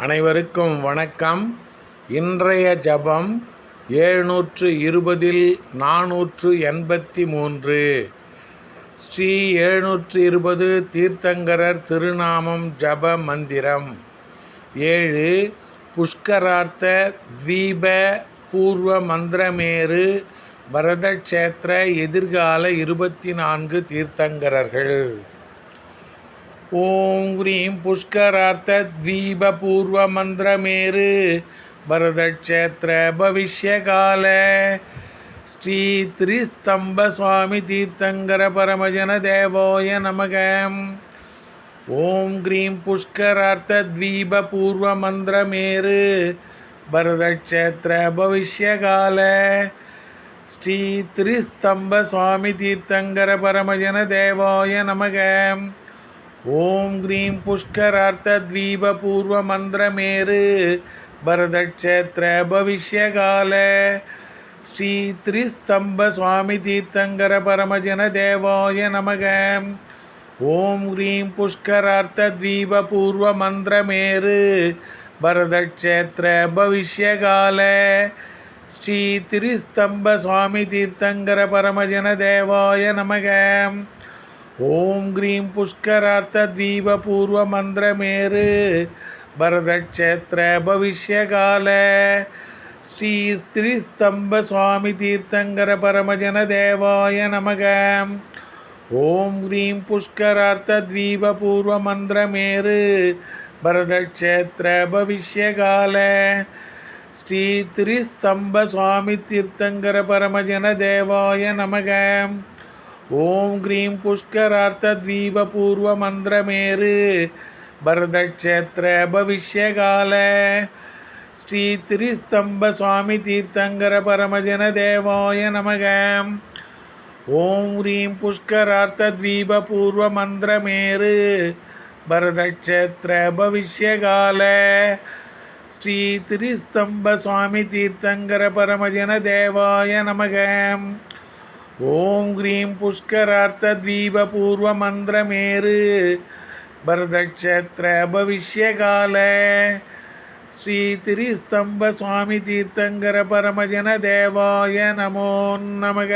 அனைவருக்கும் வணக்கம். இன்றைய ஜபம் ஏழ்நூற்று இருபதில் நானூற்று எண்பத்தி மூன்று ஸ்ரீ ஏழ்நூற்று இருபது தீர்த்தங்கரர் திருநாமம் ஜப மந்திரம். ஏழு புஷ்கரார்த்த தீப பூர்வ மந்திரமேரு பரதக்ஷேத்திர எதிர்கால இருபத்தி நான்கு தீர்த்தங்கரர்கள். ஓம் ஹ்ரீம் புஷ்கரார்த்த தீப பூர்வ மந்திரமேரு பரதக்ஷேத்திர பவிஷ்யகால. ஸ்ரீ திரிஸ்தம்ப சுவாமி தீர்த்தங்கர பரமஜன தேவோய நமக. ஓம் க்ரீம் புஷ்கரார்த்த தீப பூர்வ மந்திரமேரு பரதக்ஷேத்திர பவிஷ்யகால. ஸ்ரீ திரிஸ்தம்ப சுவாமி தீர்த்தங்கர பரமஜன தேவோய நமகம் ஓம் க்ரீம் புஷ்கரார்த்த தீப பூர்வ மந்திரமேரு பரதக்ஷேத்திர பவிஷ்யகால. ஸ்ரீ திரிஸ்தம்ப சுவாமி தீர்த்தங்கர பரமஜன தேவாய நமக. ஓம் க்ரீம் புஷ்கரார்த்த தீப பூர்வ மந்திரமேரு பரதக்ஷேத்திர பவிஷ்யகால. ஸ்ரீ திரிஸ்தம்ப சுவாமி தீர்த்தங்கர பரமஜன தேவாய நமகம் ஓம் கிரீம் புஷ்கரார்த்த தீப பூர்வ மந்திரமேறு பரதக்ஷேத்திர பவிஷ்யகால. ஸ்ரீ ஸ்திரிஸ்தம்ப சுவாமி தீர்த்தங்கர பரமஜன தேவாய நமக. ஓம் கிரீம் புஷ்கரார்த்த தீப பூர்வ மந்திரமேறு பரதக்ஷேத்திர பவிஷ்யகால. ஸ்ரீ திரிஸ்தம்ப சுவாமி தீர்த்தங்கர பரமஜன தேவாய நமகம் ஓம் கிரீம் புஷ்கரார்த்த பரதக்ஷேத்திர பவிஷ்யகால ஸ்ரீ திரிஸ்தம்ப சுவாமி தீர்த்தங்கர பரமஜன தேவாய நமக. ஓம் ஹ்ரீம் புஷ்கரார்த்த பரதக்ஷேத்திர பவிஷ்யகால ஸ்ரீ திரிஸ்தம்ப சுவாமி தீர்த்தங்கர பரமஜன தேவாய நமகம் ஓம் க்ரீம் புஷ்கரார்த்த தீப பூர்வ மந்திரமேறு. பரதக்ஷேத்திர பவிஷ்யகால. ஸ்ரீ திரிஸ்தம்ப சுவாமி தீர்த்தங்கர பரமஜன தேவாய நமோ நமக.